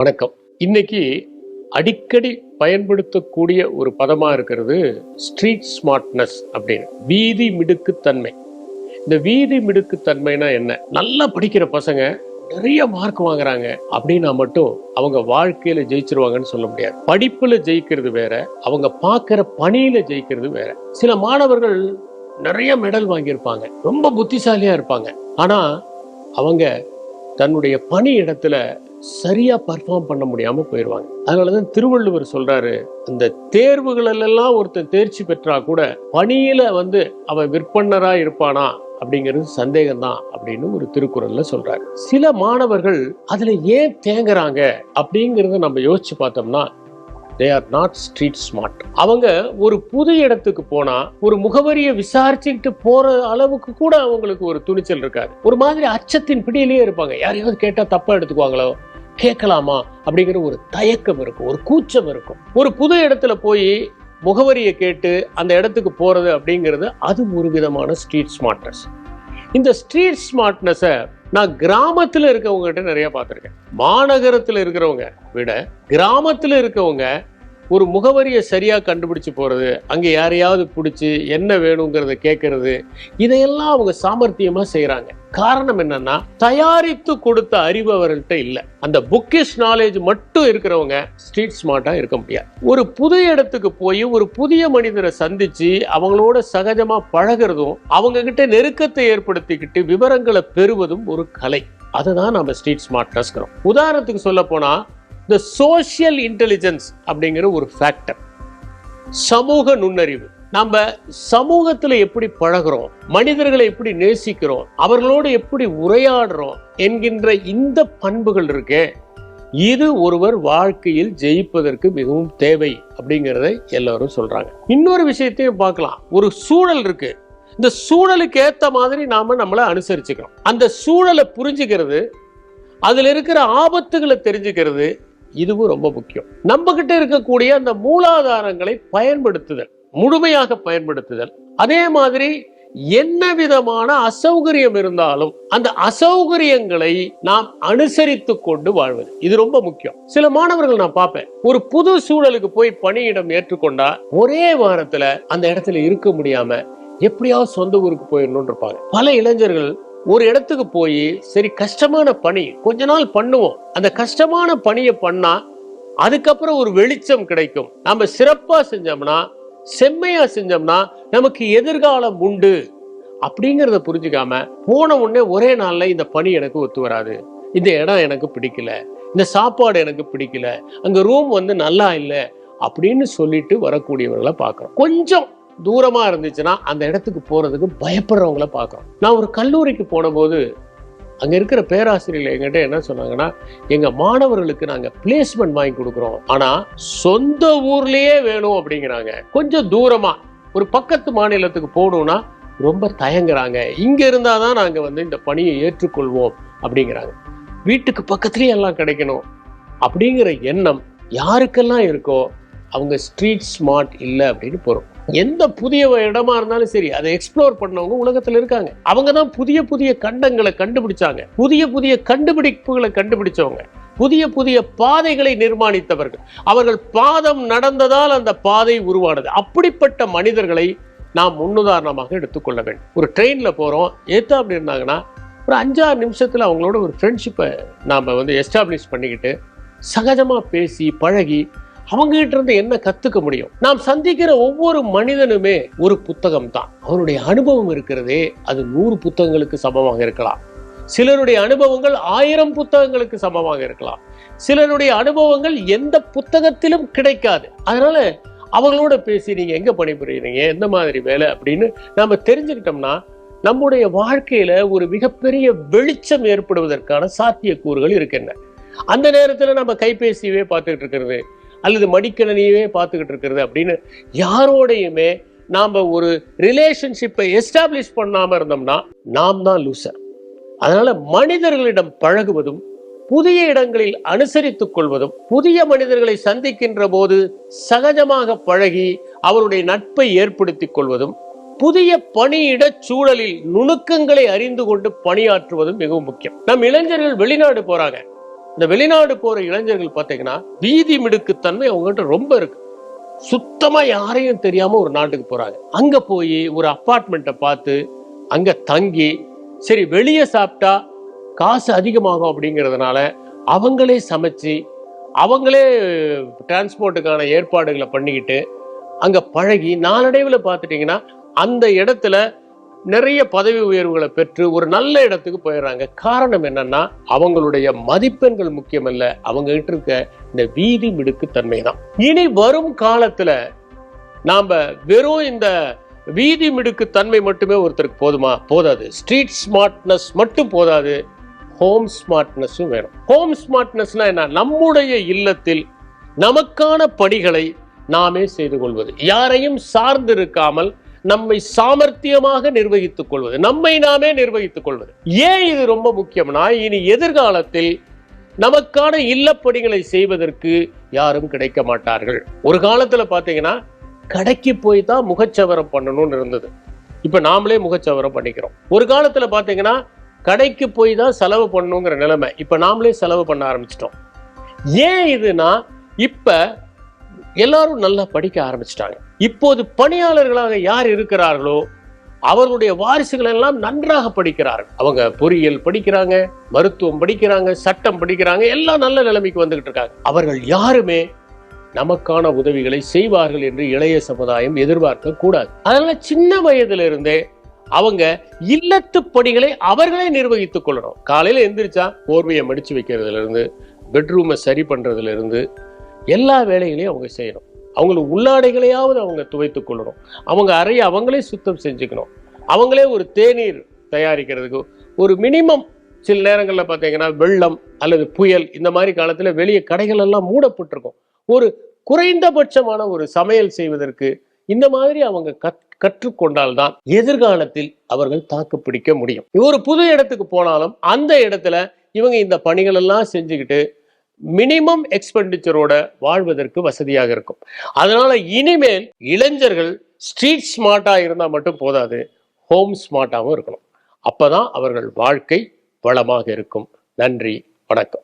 வணக்கம். இன்னைக்கு அடிக்கடி பயன்படுத்தக்கூடிய ஒரு பதமா இருக்கிறது ஸ்ட்ரீட் ஸ்மார்ட்னஸ் அப்படின்னு. வீதி மிடுக்குத்தன்மை. இந்த வீதி மிடுக்குத்தன்மைனா என்ன? நல்லா படிக்கிற பசங்க நிறைய மார்க் வாங்குறாங்க. அப்படின்னா மட்டும் அவங்க வாழ்க்கையில ஜெயிச்சிருவாங்கன்னு சொல்ல முடியாது. படிப்புல ஜெயிக்கிறது வேற அவங்க பார்க்கிற பணியில ஜெயிக்கிறது வேற. சில மாணவர்கள் நிறைய மெடல் வாங்கியிருப்பாங்க. ரொம்ப புத்திசாலியா இருப்பாங்க. ஆனா அவங்க தன்னுடைய பணி இடத்துல சரியா பர்ஃபார்ம் பண்ண முடியாம போயிடுவாங்க அதனாலதான் திருவள்ளுவர் சொல்றாரு அந்த தேர்வுகளெல்லாம் ஒருத்தன் தேர்ச்சி பெற்றா கூட பணியில வந்து அவன் விற்பனரா இருப்பானா அப்படிங்கிறது சந்தேகம்தான் அப்படின்னு ஒரு திருக்குறள்ல சொல்றாரு. சில மாணவர்கள் அதுல ஏன் தேங்குறாங்க? அப்படிங்கறத நம்ம யோசிச்சு பார்த்தோம்னா they are not street smart அவங்க ஒரு புது இடத்துக்கு போனா ஒரு முகவரியை விசாரிச்சுக்கிட்டு போற அளவுக்கு கூட அவங்களுக்கு ஒரு துணிச்சல் இருக்காது. ஒரு மாதிரி அச்சத்தின் பிடியிலேயே இருப்பாங்க. யாரையாவது கேட்டா தப்பா எடுத்துக்குவாங்களோ? கேட்கலாமா? அப்படிங்கிற ஒரு தயக்கம் இருக்கும். ஒரு கூச்சம் இருக்கும். ஒரு புது இடத்துல போய் முகவரியை கேட்டு அந்த இடத்துக்கு போறது அப்படிங்கிறது அது ஒரு விதமான ஸ்ட்ரீட் ஸ்மார்ட்னஸ் இந்த ஸ்ட்ரீட் ஸ்மார்ட்னஸை நான் கிராமத்தில் இருக்கவங்ககிட்ட நிறைய பார்த்துருக்கேன். மாநகரத்தில் இருக்கிறவங்க விட கிராமத்தில் இருக்கவங்க ஒரு முகவரியை சரியாக கண்டுபிடிச்சு போகிறது அங்கே யாரையாவது பிடிச்சி என்ன வேணுங்கிறத கேட்கறது இதையெல்லாம் அவங்க சாமர்த்தியமாக செய்கிறாங்க காரணம் என்னன்னா தயாரித்து கொடுத்த அறிவு அவர்கள்ட்ட இல்லை. அந்த புக்கிஷ் நாலேஜ் மட்டும் இருக்கிறவங்க ஸ்ட்ரீட் ஸ்மார்ட்டா இருக்க முடியாது. ஒரு புது இடத்துக்கு போய் ஒரு புதிய மனிதரை சந்திச்சு அவங்களோட சகஜமா பழகுறதும் அவங்க கிட்ட நெருக்கத்தை ஏற்படுத்திக்கிட்டு விவரங்களை பெறுவதும் ஒரு கலை. அதை தான் நம்ம ஸ்ட்ரீட் ஸ்மார்ட்னஸ்கிறோம் உதாரணத்துக்கு சொல்ல போனால் இந்த சோஷியல் இன்டெலிஜென்ஸ் அப்படிங்கிற ஒரு ஃபேக்டர் சமூக நுண்ணறிவு. நம்ம சமூகத்தில் எப்படி பழகுறோம் மனிதர்களை எப்படி நேசிக்கிறோம் அவர்களோடு எப்படி உரையாடுறோம் என்கின்ற இந்த பண்புகள் இருக்கே இது ஒருவர் வாழ்க்கையில் ஜெயிப்பதற்கு மிகவும் தேவை அப்படிங்கிறத எல்லாரும் சொல்றாங்க. இன்னொரு விஷயத்தையும் பார்க்கலாம். ஒரு சூழல் இருக்கு. இந்த சூழலுக்கு ஏத்த மாதிரி நாம நம்மளை அனுசரிச்சுக்கிறோம் அந்த சூழலை புரிஞ்சுக்கிறது அதில் இருக்கிற ஆபத்துகளை தெரிஞ்சுக்கிறது இதுவும் ரொம்ப முக்கியம். நம்ம கிட்ட இருக்கக்கூடிய அந்த மூலாதாரங்களை பயன்படுத்துதல் முழுமையாக பயன்படுத்துதல். அதே மாதிரி என்ன விதமான அசௌகரியம் இருந்தாலும் அந்த அசௌகரியங்களை நாம் அனுசரித்து கொண்டு வாழ்வது. இது ரொம்ப முக்கியம். சில மாணவர்கள் நான் பார்ப்பேன். ஒரு புது சூழலுக்கு போய் பணியிடம் ஏற்றுக்கொண்டா ஒரே வாரத்துல அந்த இடத்துல இருக்க முடியாம எப்படியாவது சொந்த ஊருக்கு போயிடணும்னு இருப்பாங்க. பல இளைஞர்கள் ஒரு இடத்துக்கு போய் சரி கஷ்டமான பணி கொஞ்ச நாள் பண்ணுவோம். அந்த கஷ்டமான பணியை பண்ணா அதுக்கப்புறம் ஒரு வெளிச்சம் கிடைக்கும். நம்ம சிறப்பா செஞ்சோம்னா செம்மையா செஞ்சோம்னா நமக்கு எதிர்காலம் உண்டு. அப்படிங்கிறத புரிஞ்சுக்காம போன உடனே ஒரே நாள்ல இந்த பணி எனக்கு ஒத்து வராது. இந்த இடம் எனக்கு பிடிக்கல. இந்த சாப்பாடு எனக்கு பிடிக்கல. அங்க ரூம் வந்து நல்லா இல்லை. அப்படின்னு சொல்லிட்டு வரக்கூடியவர்களை பார்க்குறோம். கொஞ்சம் தூரமாக இருந்துச்சுன்னா அந்த இடத்துக்கு போகிறதுக்கு பயப்படுறவங்கள பார்க்குறோம். நான் ஒரு கல்லூரிக்கு போன போது இருக்கிற பேராசிரியர்கள் எங்கிட்ட என்ன சொன்னாங்கன்னா எங்கள் மாணவர்களுக்கு நாங்கள் பிளேஸ்மெண்ட் வாங்கி கொடுக்குறோம். ஆனால் சொந்த ஊர்லேயே வேணும் அப்படிங்கிறாங்க. கொஞ்சம் தூரமாக ஒரு பக்கத்து மாநிலத்துக்கு போகணும்னா ரொம்ப தயங்குறாங்க. இங்கே இருந்தால் தான் நாங்கள் வந்து இந்த பணியை ஏற்றுக்கொள்வோம் அப்படிங்கிறாங்க. வீட்டுக்கு பக்கத்துலேயே எல்லாம் கிடைக்கணும் அப்படிங்கிற எண்ணம் யாருக்கெல்லாம் இருக்கோ அவங்க ஸ்ட்ரீட் ஸ்மார்ட் இல்லை அப்படின்னு போகிறோம் எந்த புதிய இடமா இருந்தாலும் சரி அதை எக்ஸ்ப்ளோர் பண்ணவங்க உலகத்துல இருக்காங்க. அவங்க தான் புதிய புதிய கண்டங்களை கண்டுபிடிச்சாங்க. புதிய புதிய கண்டுபிடிப்புகளை கண்டுபிடிச்சவங்க. புதிய புதிய பாதைகளை நிர்மாணித்தவர்கள். அவர்கள் பாதம் நடந்ததால் அந்த பாதை உருவானது. அப்படிப்பட்ட மனிதர்களை நாம் முன்னுதாரணமாக எடுத்துக்கொள்ள வேண்டும். ஒரு ட்ரெயினில் போகிறோம் ஏத்தா அப்படி இருந்தாங்கன்னா ஒரு அஞ்சாறு நிமிஷத்தில் அவங்களோட ஒரு ஃப்ரெண்ட்ஷிப்பை நாம் வந்து எஸ்டாப்ளிஷ் பண்ணிக்கிட்டு சகஜமாக பேசி பழகி அவங்க கிட்ட இருந்து என்ன கத்துக்க முடியும்? நாம் சந்திக்கிற ஒவ்வொரு மனிதனுமே ஒரு புத்தகம் தான் அவனுடைய அனுபவம் இருக்கிறதே அது நூறு புத்தகங்களுக்கு சமமாக இருக்கலாம். சிலருடைய அனுபவங்கள் ஆயிரம் புத்தகங்களுக்கு சமமாக இருக்கலாம். சிலருடைய அனுபவங்கள் எந்த புத்தகத்திலும் கிடைக்காது. அதனால அவங்களோட பேசி நீங்க எங்க பணிபுரியுறீங்க? எந்த மாதிரி வேலை? அப்படின்னு நம்ம தெரிஞ்சுக்கிட்டோம்னா நம்முடைய வாழ்க்கையில ஒரு மிகப்பெரிய வெளிச்சம் ஏற்படுவதற்கான சாத்தியக்கூறுகள் இருக்கின்றன. அந்த நேரத்தில் நம்ம கைபேசியவே பார்த்துக்கிட்டு இருக்கிறது. அல்லது மடிக்கணினியவே பார்த்துக்கிட்டு இருக்கிறது அப்படின்னு யாரோடையுமே நாம் ஒரு ரிலேஷன்ஷிப்பை எஸ்டாப்ளிஷ் பண்ணாமல் இருந்தோம்னா நாம் தான் லூசர் அதனால் மனிதர்களிடம் பழகுவதும் புதிய இடங்களில் அனுசரித்துக் கொள்வதும் புதிய மனிதர்களை சந்திக்கின்ற போது சகஜமாக பழகி அவருடைய நட்பை ஏற்படுத்திக் கொள்வதும் புதிய பணியிட சூழலில் நுணுக்கங்களை அறிந்து கொண்டு பணியாற்றுவதும் மிகவும் முக்கியம். நம் இளைஞர்கள் வெளிநாடு போறாங்க. இந்த வெளிநாடு போற இளைஞர்கள் பார்த்தீங்கன்னா வீதி மிடுக்குத்தன்மை அவங்ககிட்ட ரொம்ப இருக்கு. சுத்தமா யாரையும் தெரியாம ஒரு நாட்டுக்கு போறாங்க. அங்க போய் ஒரு அப்பார்ட்மெண்ட்டை பார்த்து அங்க தங்கி சரி வெளியே சாப்பிட்டா காசு அதிகமாகும் அப்படிங்கிறதுனால அவங்களே சமைச்சு அவங்களே டிரான்ஸ்போர்ட்டுக்கான ஏற்பாடுகளை பண்ணிக்கிட்டு அங்க பழகி நாளடைவில் பார்த்துட்டீங்கன்னா அந்த இடத்துல நிறைய பதவி உயர்வுகளை பெற்று ஒரு நல்ல இடத்துக்கு போயிடுறாங்க. காரணம் என்னன்னா அவங்களுடைய மதிப்பெண்கள் முக்கியமல்ல. அவங்க கிட்ட இருக்க இந்த வீதி மிடுக்கு தன்மை தான் இனி வரும் காலத்துல நாம வெறும் இந்த வீதி மிடுக்கு தன்மை மட்டுமே ஒருத்தருக்கு போதுமா? போதாது. ஸ்ட்ரீட் ஸ்மார்ட்னஸ் மட்டும் போதாது. ஹோம் ஸ்மார்ட்னஸும் வேணும். ஹோம் ஸ்மார்ட்னஸ்னா என்ன? நம்முடைய இல்லத்தில் நமக்கான பணிகளை நாமே செய்து கொள்வது. யாரையும் சார்ந்து இருக்காமல் நம்மை சாமர்த்தியமாக நிர்வகித்துக் கொள்வது நம்மை நாமே நிர்வகித்துக் கொள்வது. ஏன் இது ரொம்ப முக்கியம்னா இனி எதிர்காலத்தில் நமக்கான இல்லப்பணிகளை செய்வதற்கு யாரும் கிடைக்க மாட்டார்கள். ஒரு காலத்துல பாத்தீங்கன்னா கடைக்கு போய் தான் முகச்சவரம் பண்ணணும்னு இருந்தது. இப்ப நாமளே முகச்சவரம் பண்ணிக்கிறோம். ஒரு காலத்துல பாத்தீங்கன்னா கடைக்கு போய் தான் செலவு பண்ணணுங்கிற நிலைமை இப்ப நாமளே செலவு பண்ண ஆரம்பிச்சிட்டோம். ஏன் இதுனா இப்ப எல்லாரும் நல்லா படிக்க ஆரம்பிச்சிட்டாங்க. இப்போது பணியாளர்களாக யார் இருக்கிறார்களோ அவர்களுடைய வாரிசுகள் எல்லாம் நன்றாக படிக்கிறார்கள். அவங்க பொறியியல் படிக்கிறாங்க மருத்துவம் படிக்கிறாங்க சட்டம் படிக்கிறாங்க எல்லாம் நல்ல நிலைமைக்கு வந்துகிட்டு இருக்காங்க. அவர்கள் யாருமே நமக்கான உதவிகளை செய்வார்கள் என்று இளைய சமுதாயம் எதிர்பார்க்க கூடாது. அதனால சின்ன வயதிலிருந்தே அவங்க இல்லத்து பணிகளை அவர்களே நிர்வகித்துக் கொள்ளணும். காலையில எந்திரிச்சா போர்வையை மடிச்சு வைக்கிறதுல இருந்து பெட்ரூமை சரி பண்றதுல இருந்து எல்லா வேலைகளையும் அவங்க செய்யணும். அவங்களுக்கு உள்ளாடைகளையாவது அவங்க துவைத்து கொள்ளணும். அவங்க அறையை அவங்களே சுத்தம் செஞ்சுக்கணும். அவங்களே ஒரு தேநீர் தயாரிக்கிறதுக்கு ஒரு மினிமம் சில நேரங்களில் பார்த்தீங்கன்னா வெள்ளம் அல்லது புயல் இந்த மாதிரி காலத்தில் வெளியே கடைகள் எல்லாம் மூடப்பட்டிருக்கும். ஒரு குறைந்தபட்சமான ஒரு சமையல் செய்வதற்கு இந்த மாதிரி அவங்க கத் கற்றுக்கொண்டால்தான் எதிர்காலத்தில் அவர்கள் தாக்கு பிடிக்க முடியும். ஒரு புது இடத்துக்கு போனாலும் அந்த இடத்துல இவங்க இந்த பணிகள் எல்லாம் செஞ்சுக்கிட்டு மினிமம் எக்ஸ்பெண்டிச்சரோட வாழ்வதற்கு வசதியாக இருக்கும். அதனால இனிமேல் இளைஞர்கள் ஸ்ட்ரீட் ஸ்மார்ட்டா இருந்தா மட்டும் போதாது ஹோம் ஸ்மார்ட்டாகவும் இருக்கணும். அப்பதான் அவர்கள் வாழ்க்கை வளமாக இருக்கும். நன்றி வணக்கம்.